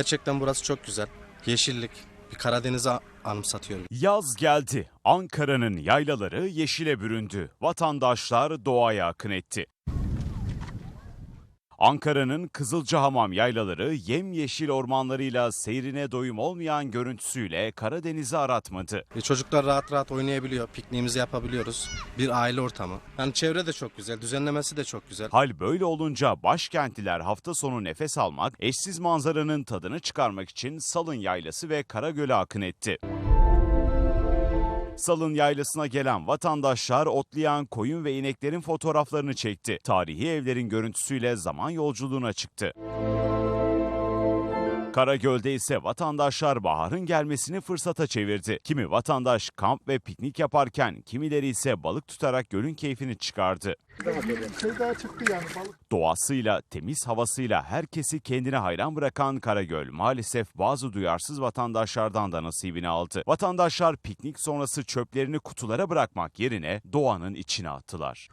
Gerçekten burası çok güzel. Yeşillik. Bir Karadeniz'i a- anımsatıyor. Yaz geldi. Ankara'nın yaylaları yeşile büründü. Vatandaşlar doğaya akın etti. Ankara'nın Kızılcahamam yaylaları yemyeşil ormanlarıyla seyrine doyum olmayan görüntüsüyle Karadeniz'i aratmadı. E, çocuklar rahat rahat oynayabiliyor. Pikniğimizi yapabiliyoruz. Bir aile ortamı. Yani çevre de çok güzel. Düzenlemesi de çok güzel. Hal böyle olunca başkentliler hafta sonu nefes almak, eşsiz manzaranın tadını çıkarmak için Salın Yaylası ve Karagöl'e akın etti. Salın Yaylası'na gelen vatandaşlar otlayan koyun ve ineklerin fotoğraflarını çekti. Tarihi evlerin görüntüsüyle zaman yolculuğuna çıktı. Karagöl'de ise vatandaşlar baharın gelmesini fırsata çevirdi. Kimi vatandaş kamp ve piknik yaparken kimileri ise balık tutarak gölün keyfini çıkardı. Doğasıyla, temiz havasıyla herkesi kendine hayran bırakan Karagöl maalesef bazı duyarsız vatandaşlardan da nasibini aldı. Vatandaşlar piknik sonrası çöplerini kutulara bırakmak yerine doğanın içine attılar.